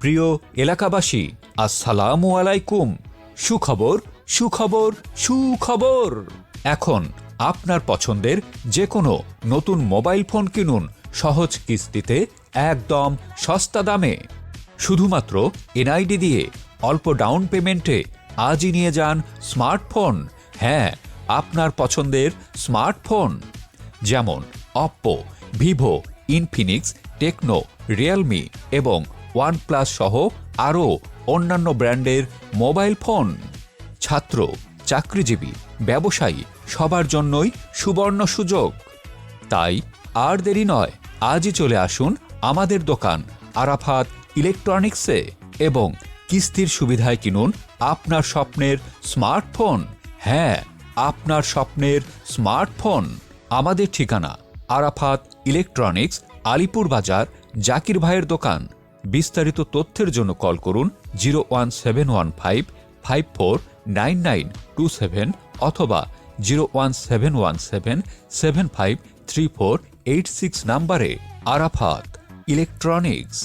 প্রিয় এলাকাবাসী, আসসালামু আলাইকুম। সুখবর সুখবর সুখবর। এখন আপনার পছন্দের যে কোনো নতুন মোবাইল ফোন কিনুন সহজ কিস্তিতে, একদম সস্তা দামে। শুধুমাত্র এনআইডি দিয়ে অল্প ডাউন পেমেন্টে আজই নিয়ে যান স্মার্টফোন। হ্যাঁ আপনার পছন্দের স্মার্টফোন। যেমন Oppo Vivo Infinix Tecno Realme এবং ওয়ানপ্লাস সহ আরও অন্যান্য ব্র্যান্ডের মোবাইল ফোন। ছাত্র, চাকরিজীবী, ব্যবসায়ী, সবার জন্যই সুবর্ণ সুযোগ। তাই আর দেরি নয়, আজই চলে আসুন আমাদের দোকান, আরাফাত ইলেকট্রনিক্সে এবং কিস্তির সুবিধায় কিনুন আপনার স্বপ্নের স্মার্টফোন। হ্যাঁ আপনার স্বপ্নের স্মার্টফোন। আমাদের ঠিকানা, আরাফাত ইলেকট্রনিক্স আলিপুর বাজার জাকির ভাইয়ের দোকান। বিস্তারিত তথ্যের জন্য কল করুন zero one seven one five five four nine nine two seven অথবা zero one seven one seven seven five three four eight six নাম্বারে আরাফাত ইলেকট্রনিক্স।